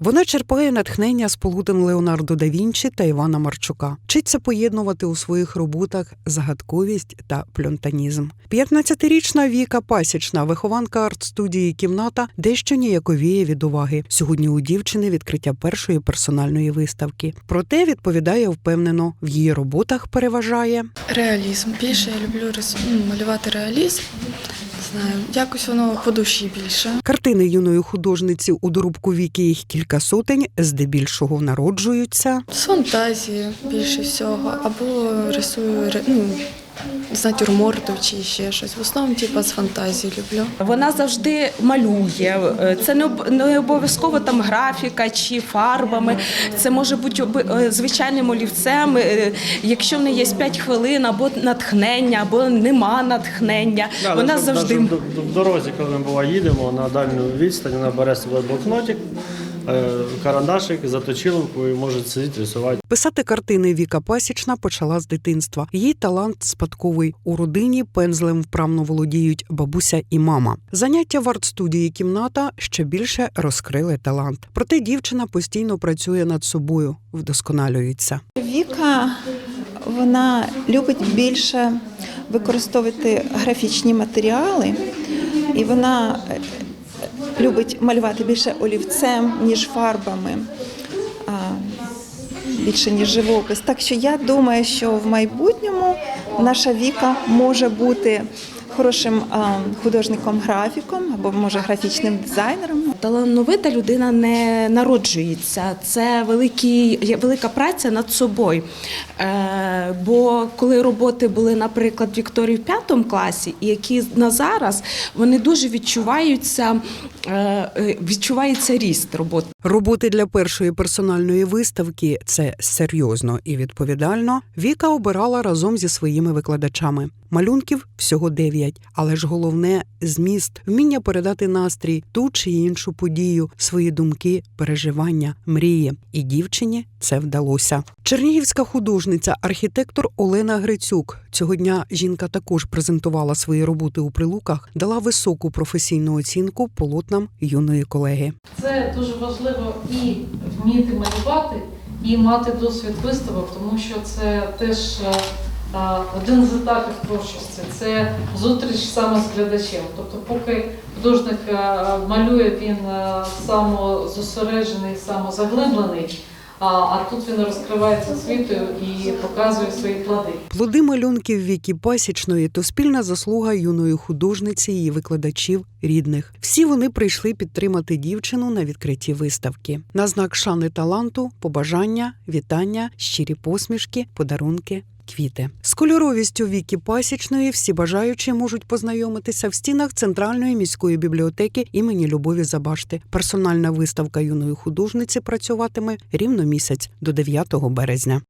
Вона черпає натхнення з полотен Леонардо да Вінчі та Івана Марчука, вчиться поєднувати у своїх роботах загадковість та пльонтанізм. 15-річна Віка Пасічна, вихованка арт-студії кімната, дещо ніяковіє від уваги. Сьогодні у дівчини відкриття першої персональної виставки. Проте відповідає впевнено, в її роботах переважає Реалізм. Більше я люблю ну, малювати реалізм. Не знаю, якось воно по душі більше. картини юної художниці у доробку віки їх кілька сотень, здебільшого народжуються. З фантазії більше всього. Або рисую ну, з натюрморту чи ще щось. В основному, типу, з фантазії люблю. Вона завжди малює. Це не об- обов'язково там графіка чи фарбами. Це може бути е, звичайним олівцем. Е, Якщо в неї є 5 хвилин, або натхнення, або нема натхнення. Да, Вона завжди в, дорозі, коли ми буває, їдемо на дальню відстань, вона бере собою блокнотик, карандашик, заточилку і може сидіти рисувати. Писати картини Віка Пасічна почала з дитинства. Її талант спадковий у родині пензлем вправно володіють бабуся і мама. Заняття в арт-студії кімната ще більше розкрили талант. Проте дівчина постійно працює над собою, вдосконалюється. Віка вона любить більше використовувати графічні матеріали, і вона е, любить малювати більше олівцем, ніж фарбами, більше ніж живопис. Так що я думаю, що в майбутньому наша Віка може бути хорошим художником-графіком або може графічним дизайнером. Талановита людина не народжується. Це великий, велика праця над собою. Е, бо коли роботи були, наприклад, Вікторії в п'ятому класі, і які на зараз, вони дуже відчуваються, відчувається ріст роботи. Роботи для першої персональної виставки це серйозно і відповідально. Віка обирала разом зі своїми викладачами. Малюнків всього дев'ять, але ж головне зміст, вміння передати настрій, ту чи іншу подію, свої думки, переживання, мрії. І дівчині це вдалося. Чернігівська художниця, архітектор Олена Грицюк. Цього дня жінка також презентувала свої роботи у прилуках, дала високу професійну оцінку полотнам юної колеги. Це дуже важливо і вміти малювати, і мати досвід виставок, тому що це теж е, е, один з етапів творчості. Це зустріч саме з глядачем. Тобто, поки художник е, малює, він самозосереджений, самозаглиблений, а, тут він розкривається світою і показує свої плоди. Плоди малюнків Вікі Пасічної то спільна заслуга юної художниці, її викладачів, рідних. Всі вони прийшли підтримати дівчину на відкритті виставки. На знак шани таланту, побажання, вітання, щирі посмішки, подарунки. Квіти з кольоровістю Вікі Пасічної всі бажаючі можуть познайомитися в стінах центральної міської бібліотеки імені Любові Забашти. Персональна виставка юної художниці працюватиме рівно місяць до 9 березня.